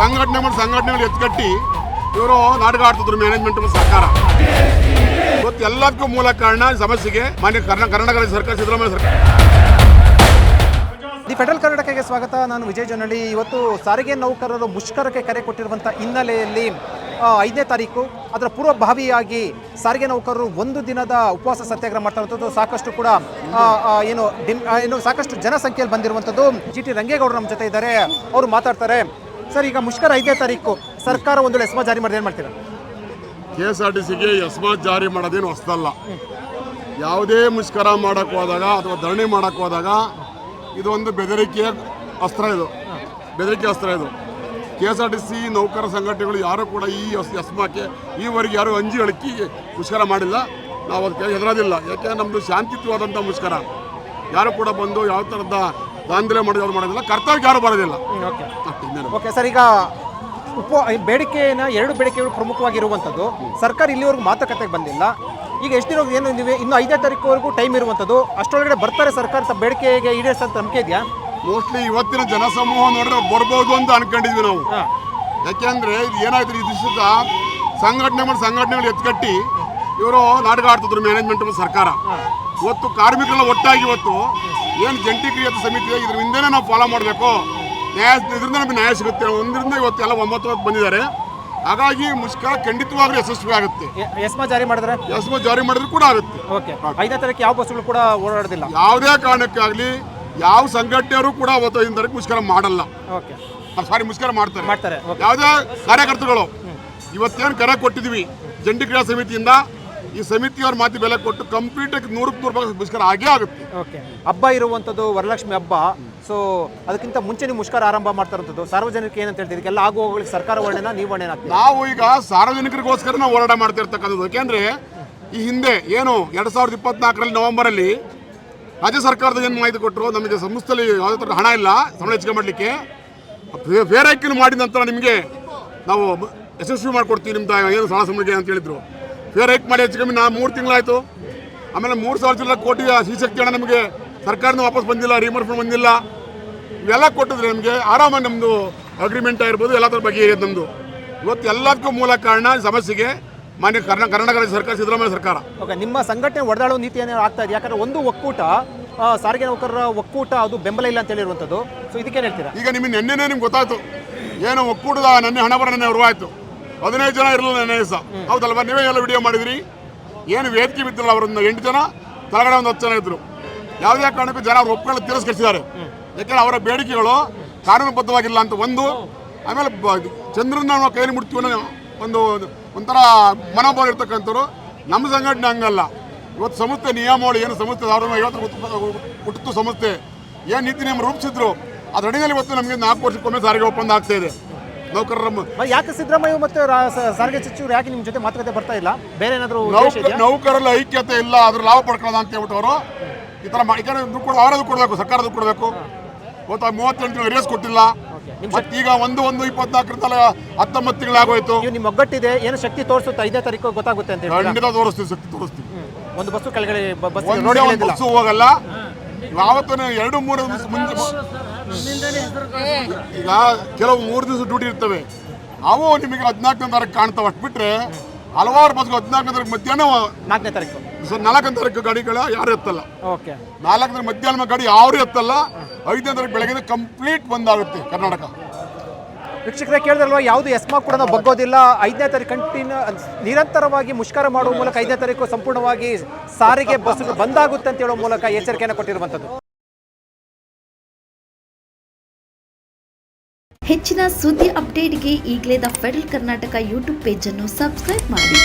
ಸಂಘಟನೆಗಳು ಸಂಘಟನೆಗಳು ಎತ್ಕಟ್ಟಿ ಇವರು ನಾಟಕ ಆಡ್ತಿದ್ರು ಮ್ಯಾನೇಜ್ಮೆಂಟ್ ಸರ್ಕಾರ. ಇವತ್ತು ಎಲ್ಲದಕ್ಕೂ ಮೂಲ ಕಾರಣ ಸಮಸ್ಯೆಗೆ ಮಾನ್ಯ ಕರ್ನಾ ಕರ್ನಾಟಕ ಸರ್ಕಾರ ಸಿದ್ದರಾಮಯ್ಯ ಸರ್ಕಾರ ದಿ ಫೆಡರಲ್ ಕರ್ನಾಟಕಕ್ಕೆ ಸ್ವಾಗತ. ನಾನು ವಿಜಯ್ ಜನಹಳ್ಳಿ ಇವತ್ತು ಸಾರಿಗೆ ನೌಕರರು ಮುಷ್ಕರಕ್ಕೆ ಕರೆ ಕೊಟ್ಟಿರುವಂಥ ಹಿನ್ನೆಲೆಯಲ್ಲಿ ಐದನೇ ತಾರೀಕು ಅದರ ಪೂರ್ವಭಾವಿಯಾಗಿ ಸಾರಿಗೆ ನೌಕರರು ಒಂದು ದಿನದ ಉಪವಾಸ ಸತ್ಯಾಗ್ರಹ ಮಾಡ್ತಾರಂಥದ್ದು ಸಾಕಷ್ಟು ಕೂಡ ಏನು ಏನು ಸಾಕಷ್ಟು ಜನಸಂಖ್ಯೆಯಲ್ಲಿ ಬಂದಿರುವಂಥದ್ದು ಜಿ ಟಿ ರಂಗೇಗೌಡರು ನಮ್ಮ ಜೊತೆ ಇದ್ದಾರೆ. ಅವರು ಮಾತಾಡ್ತಾರೆ. ಸರ್, ಈಗ ಮುಷ್ಕರ ಐದನೇ ತಾರೀಕು ಸರ್ಕಾರ ಒಂದು ಎಸ್ಮಾ ಜಾರಿ ಮಾಡಿದ್ರೆ ಏನು ಮಾಡ್ತೀರಾ? ಕೆ ಎಸ್ ಆರ್ ಟಿ ಸಿಗೆ ಎಸ್ಮಾ ಜಾರಿ ಮಾಡೋದೇನು ಹೊಸದಲ್ಲ. ಯಾವುದೇ ಮುಷ್ಕರ ಮಾಡಕ್ಕೆ ಹೋದಾಗ ಅಥವಾ ಧರಣಿ ಮಾಡಕ್ಕೆ ಹೋದಾಗ ಇದೊಂದು ಬೆದರಿಕೆಯ ಅಸ್ತ್ರ ಇದು. ಬೆದರಿಕೆ ಅಸ್ತ್ರ ಇದು. K S R T C ನೌಕರ ಸಂಘಟನೆಗಳು ಯಾರೂ ಕೂಡ ಈ ಎಸ್ಮಾಕ್ಕೆ ಈವರೆಗೆ ಯಾರು ಅಂಜಿ ಅಳಕಿ ಮುಷ್ಕರ ಮಾಡಿಲ್ಲ. ನಾವು ಅದಕ್ಕೆ ಹೆದರೋದಿಲ್ಲ. ಯಾಕೆಂದರೆ ನಮ್ಮದು ಶಾಂತಿಯುತವಾದಂಥ ಮುಷ್ಕರ. ಯಾರು ಕೂಡ ಬಂದು ಯಾವ ಥರದ ದಾಂಧಲೆ ಮಾಡೋದು ಯಾರು ಮಾಡೋದಿಲ್ಲ ಕರ್ತವ್ಯ ಯಾರು ಬರೋದಿಲ್ಲ. ಓಕೆ. ಓಕೆ ಸರ್ ಈಗ ಉಪ ಬೇಡಿಕೆನ ಎರಡು ಬೇಡಿಕೆಗಳು ಪ್ರಮುಖವಾಗಿರುವಂಥದ್ದು. ಸರ್ಕಾರ ಇಲ್ಲಿವರೆಗೂ ಮಾತುಕತೆಗೆ ಬಂದಿಲ್ಲ. ಈಗ ಎಷ್ಟು ದಿನ ಏನು ನೀವು ಇನ್ನು ಐದನೇ ತಾರೀಕುವರೆಗೂ ಟೈಮ್ ಇರುವಂಥದ್ದು. ಅಷ್ಟರೊಳಗಡೆ ಬರ್ತಾರೆ ಸರ್ಕಾರ ತಮ್ಮ ಬೇಡಿಕೆಗೆ ಈಡೇರಿಸಂತ ನಂಬಿಕೆ ಇದೆಯಾ? ಮೋಸ್ಟ್ಲಿ ಇವತ್ತಿನ ಜನಸಮೂಹ ನೋಡಿದ್ರೆ ಬರ್ಬೋದು ಅಂತ ಅನ್ಕೊಂಡಿದ್ವಿ ನಾವು. ಯಾಕೆಂದ್ರೆ ಇದು ಏನಾಯ್ತು ಈ ದಿವಸದ ಸಂಘಟನೆಗಳು ಸಂಘಟನೆಗಳು ಎತ್ಕಟ್ಟಿ ಇವರು ನಾಟಕ ಆಡ್ತಿದ್ರು ಮ್ಯಾನೇಜ್ಮೆಂಟ್ ಮತ್ತು ಸರ್ಕಾರ. ಇವತ್ತು ಕಾರ್ಮಿಕರೆಲ್ಲ ಒಟ್ಟಾಗಿ ಇವತ್ತು ಏನು ಜಂಟಿ ಕ್ರಿಯಾತ ಸಮಿತಿ ಇದೆ ಇದ್ರ ಹಿಂದೆನೇ ನಾವು ಫಾಲೋ ಮಾಡಬೇಕು. ನ್ಯಾಯ ಇದರಿಂದ ನಮಗೆ ನ್ಯಾಯ ಸಿಗುತ್ತೆ. ಒಂದರಿಂದ ಇವತ್ತು ಎಲ್ಲ ಒಂಬತ್ತು ಹೊತ್ತು ಬಂದಿದ್ದಾರೆ. ಹಾಗಾಗಿ ಮುಷ್ಕರ ಖಂಡಿತವಾಗ್ಲೂ ಯಶಸ್ವಿ ಆಗುತ್ತೆ. ಎಸ್ಮಾ ಜಾರಿ ಮಾಡಿದ್ರೆ? ಎಸ್ಮ ಜಾರಿ ಮಾಡಿದ್ರು ಕೂಡ ಆಗುತ್ತೆ. ಓಕೆ. ಐದನೇ ತಾರೀಕು ಯಾವ ಬಸ್ಗಳು ಕೂಡ ಓಡಾಡೋದಿಲ್ಲ? ಯಾವುದೇ ಕಾರಣಕ್ಕಾಗಲಿ ಯಾವ ಸಂಘಟನೆಯವರು ಕೂಡ ಅವತ್ತು ಐದನೇ ತಾರೀಕು ಮುಷ್ಕರ ಮಾಡಲ್ಲ. ಓಕೆ. ಸಾರಿ ಮುಷ್ಕರ ಮಾಡ್ತಾರೆ. ಮಾಡ್ತಾರೆ ಯಾವುದೇ ಕಾರ್ಯಕರ್ತರುಗಳು ಇವತ್ತೇನು ಕರೆ ಕೊಟ್ಟಿದ್ವಿ ಜಂಟಿ ಕ್ರೀಡಾ ಸಮಿತಿಯಿಂದ ಈ ಸಮಿತಿಯವ್ರ ಮಾತಿ ಬೆಲೆ ಕೊಟ್ಟು ಕಂಪ್ಲೀಟ್ ಆಗಿ ನೂರಕ್ಕೆ ನೂರು ರೂಪಾಯಿ ಮುಷ್ಕರ ಆಗೇ ಆಗುತ್ತೆ. ಓಕೆ. ಹಬ್ಬ ಇರುವಂಥದ್ದು ವರಲಕ್ಷ್ಮಿ ಹಬ್ಬ. ಸೊ ಅದಕ್ಕಿಂತ ಮುಂಚೆ ನೀವು ಮುಷ್ಕರ ಆರಂಭ ಮಾಡ್ತಾರಂಥದ್ದು ಸಾರ್ವಜನಿಕ ಸಾರ್ವಜನಿಕರಿಗೆ ಏನಂತ ಹೇಳ್ತೀವಿ ಇದಕ್ಕೆಲ್ಲ ಆಗೋ ಹೋಗಲಿ ಸರ್ಕಾರ ಒಳ್ಳೆನ ನೀವು ವರ್ಣನ ನಾವು ಈಗ ಸಾರ್ವಜನಿಕರಿಗೋಸ್ಕರ ನಾವು ಹೋರಾಟ ಮಾಡ್ತಾ ಇರ್ತಕ್ಕಂಥದ್ದು. ಯಾಕೆಂದ್ರೆ ಈ ಹಿಂದೆ ಏನು ಎರಡು ಸಾವಿರದ ಇಪ್ಪತ್ನಾಲ್ಕರಲ್ಲಿ ನವೆಂಬರಲ್ಲಿ ರಾಜ್ಯ ಸರ್ಕಾರದ ಏನು ಮಾಹಿತಿ ಕೊಟ್ಟರು ನಮಗೆ ಸಂಸ್ಥೆಯಲ್ಲಿ ಯಾವುದೇ ಥರ ಹಣ ಇಲ್ಲ ಸಂಬಳ ಹೆಚ್ಚಿಗೆ ಮಾಡಲಿಕ್ಕೆ. ಫೇರ್ ಹೈಕಿನ ಮಾಡಿದ ನಂತರ ನಿಮಗೆ ನಾವು ಯಶಸ್ವಿ ಮಾಡಿಕೊಡ್ತೀವಿ ನಿಮ್ದು ಏನು ಸಾಲ ಸಂಬಳಿಗೆ ಅಂತ ಹೇಳಿದ್ರು. ಫೇರ್ ಹೈಕ್ ಮಾಡಿ ಹೆಚ್ಚು ಕಮ್ಮಿ ನಾ ಮೂರು ತಿಂಗಳಾಯಿತು. ಆಮೇಲೆ ಮೂರು ಸಾವಿರ ಚಿಲ್ಲರ ಕೋಟಿ ಶ್ರೀಶಕ್ತಿ ಹಣ ನಮಗೆ ಸರ್ಕಾರದಿಂದ ವಾಪಸ್ ಬಂದಿಲ್ಲ ರಿಮರ್ಫಂಡ್ ಬಂದಿಲ್ಲ. ಇವೆಲ್ಲ ಕೊಟ್ಟಿದ್ರೆ ನಮಗೆ ಆರಾಮಾಗಿ ನಮ್ಮದು ಅಗ್ರಿಮೆಂಟ್ ಆಗಿರ್ಬೋದು ಎಲ್ಲ ಥರ ಬಗೆಹರಿಯೋದು ನಮ್ಮದು ಇವತ್ತು ಎಲ್ಲದಕ್ಕೂ ಮೂಲ ಕಾರಣ ಸಮಸ್ಯೆಗೆ ಮಾನ್ಯ ಕರ್ನಾ ಕರ್ನಾಟಕ ರಾಜ್ಯ ಸರ್ಕಾರ ಸಿದ್ದರಾಮಯ್ಯ ಸರ್ಕಾರ. ಓಕೆ ನಿಮ್ಮ ಸಂಘಟನೆ ಒಡೆದಾಳುವ ನೀತಿ ಏನಾದ್ರು ಆಗ್ತಾ ಇದೆ ಯಾಕಂದ್ರೆ ಒಂದು ಒಕ್ಕೂಟ ಸಾರಿಗೆ ನೌಕರರ ಒಕ್ಕೂಟ ಅದು ಬೆಂಬಲ ಇಲ್ಲ ಅಂತ ಹೇಳಿರುವಂಥದ್ದು. ಸೊ ಇದಕ್ಕೇನು ಹೇಳ್ತೀರಾ? ಈಗ ನಿಮಗೆ ನೆನ್ನೆನೇ ನಿಮ್ಗೆ ಗೊತ್ತಾಯ್ತು. ಏನೋ ಒಕ್ಕೂಟದ ನೆನ್ನೆ ಹಣ ಬರ ನೆನ್ನೆ ಆಯ್ತು. ಹದಿನೈದು ಜನ ಇರಲಿಲ್ಲ ನನ್ನ ದಿವಸ ಹೌದಲ್ವಾ? ನೀವೇ ಎಲ್ಲ ವಿಡಿಯೋ ಮಾಡಿದ್ರಿ? ಏನು ವೇದಿಕೆ ಬಿದ್ದಿಲ್ಲ ಅವರೊಂದು ಎಂಟು ಜನ? ಕೆಳಗಡೆ ಒಂದು ಹತ್ತು ಜನ ಇದ್ರು. ಯಾವುದೇ ಕಾರಣಕ್ಕೂ ಜನ ಅವ್ರು ಒಪ್ಕೊಳ್ಳಿ ತಿರಸ್ಕರಿಸಿದ್ದಾರೆ. ಯಾಕಂದ್ರೆ ಅವರ ಬೇಡಿಕೆಗಳು ಕಾನೂನುಬದ್ಧವಾಗಿಲ್ಲ ಅಂತ ಒಂದು, ಆಮೇಲೆ ಚಂದ್ರನ ನಾವು ಕೈಯಲ್ಲಿ ಮುಟ್ತೀವಿ ಅನ್ನೋ ಒಂದು, ಒಂಥರ ಮನೋಭಾವ ಇರ್ತಕ್ಕಂಥವ್ರು. ನಮ್ಮ ಸಂಘಟನೆ ಹಂಗಲ್ಲ. ಇವತ್ತು ಸಂಸ್ಥೆ ನಿಯಮಾವಳಿ, ಏನು ಸಂಸ್ಥೆ ಸಾವಿರದ ಐವತ್ತು ಹುಟ್ಟಿತು ಸಂಸ್ಥೆ ಏನು ನೀತಿ ನಿಯಮ ರೂಪಿಸಿದ್ರು? ಅದರಡಿಯಲ್ಲಿ ಇವತ್ತು ನಮಗೆ ನಾಲ್ಕು ವರ್ಷಕ್ಕೊಮ್ಮೆ ಸಾರಿಗೆ ಒಪ್ಪಂದ ಆಗ್ತಾ ಇದೆ. ನೌಕರರ ಯಾಕೆ ಸಿದ್ದರಾಮಯ್ಯ ಮತ್ತೆ ಸಾರಿಗೆ ಸಚಿವರು ಯಾಕೆ ನಿಮ್ಮ ಜೊತೆ ಮಾತುಕತೆ ಬರ್ತಾ ಇಲ್ಲ? ಬೇರೆ ಏನಾದರೂ ಉದ್ದೇಶ ನೌಕ ಇದೆಯಾ? ನೌಕರಲ್ಲಿ ಐಕ್ಯತೆ ಇಲ್ಲ ಅದ್ರ ಲಾಭ ಪಡ್ಕೊಳ್ಳೋದ ಅಂತ ಹೇಳ್ಬಿಟ್ಟು ಅವರು ಈ ಥರ ಯಾಕಂದ್ರೆ ದುಡ್ಡು ಅವರದು ಕೊಡಬೇಕು ಸರ್ಕಾರ ದುಡ್ಡು ಕೊಡಬೇಕು. ಇವತ್ತು ಮೂವತ್ತೆಂಟು ರೇಸ್ ಕೊಟ್ಟಿಲ್ಲ. ಮತ್ತೆ ಈಗ ಒಂದು ಒಂದು ಇಪ್ಪತ್ನಾಲ್ಕರಿಂದ ಹತ್ತೊಂಬತ್ತು ತಿಂಗಳಾಗೋಯ್ತು ನಿಮ್ಮ ಒಗ್ಗಟ್ಟಿದೆ ಏನು ಶಕ್ತಿ ತೋರಿಸುತ್ತೆ? ಐದನೇ ತಾರೀಕು ಗೊತ್ತಾಗುತ್ತೆ ಅಂತ ಖಂಡಿತ ತೋರಿಸ್ತೀವಿ ಶಕ್ತಿ ತೋರಿಸ್ತೀವಿ. ಒಂದು ಬಸ್ಸು ಕೆಳಗಡೆ ಬಸ್ ಹೋಗಲ್ಲ. ಯಾವತ್ತೂ ಎರಡು ಮೂರು ದಿವಸ ಮುಂಚೆ ಈಗ ಕೆಲವು ಮೂರು ದಿವಸ ಡ್ಯೂಟಿ ಇರ್ತವೆ. ಅವು ನಿಮಗೆ ಹದಿನಾಲ್ಕನೇ ತಾರೀಕು ಕಾಣ್ತಾವೆ. ಅಷ್ಟು ಬಿಟ್ರೆ ಹಲವಾರು ಬಸ್ಗಳು ಹದಿನಾಲ್ಕನೇ ತಾರೀಕು ಮಧ್ಯಾಹ್ನ ನಾಲ್ಕನೇ ತಾರೀಕು. ಸರ್ ನಾಲ್ಕನೇ ತಾರೀಕು ಗಾಡಿಗಳ ಯಾರು ಎತ್ತಲ್ಲ? ಓಕೆ. ನಾಲ್ಕನೇ ಮಧ್ಯಾಹ್ನ ಗಾಡಿ ಯಾರು ಎತ್ತಲ್ಲ? ಐದನೇ ತಾರೀಕು ಬೆಳಗ್ಗೆ ಕಂಪ್ಲೀಟ್ ಬಂದಾಗುತ್ತೆ ಕರ್ನಾಟಕ. ವೀಕ್ಷಕರೇ, ಕೇಳಿದ್ರಲ್ವ, ಯಾವುದು ಎಸ್ಮಾ ಕೂಡ ನಾವು ಬಗ್ಗೋದಿಲ್ಲ. ಐದನೇ ತಾರೀಕು ಕಂಟಿನ್ಯೂ, ನಿರಂತರವಾಗಿ ಮುಷ್ಕರ ಮಾಡುವ ಮೂಲಕ ಐದನೇ ತಾರೀಕು ಸಂಪೂರ್ಣವಾಗಿ ಸಾರಿಗೆ ಬಸ್ ಬಂದಾಗುತ್ತೆ ಅಂತ ಹೇಳೋ ಮೂಲಕ ಎಚ್ಚರಿಕೆಯನ್ನು ಕೊಟ್ಟಿರುವಂಥದ್ದು. ಹೆಚ್ಚಿನ ಸುದ್ದಿ ಅಪ್ಡೇಟ್ಗೆ ಈಗಲೇ ದ ಫೆಡರಲ್ ಕರ್ನಾಟಕ ಯೂಟ್ಯೂಬ್ ಪೇಜನ್ನು ಸಬ್ಸ್ಕ್ರೈಬ್ ಮಾಡಿ.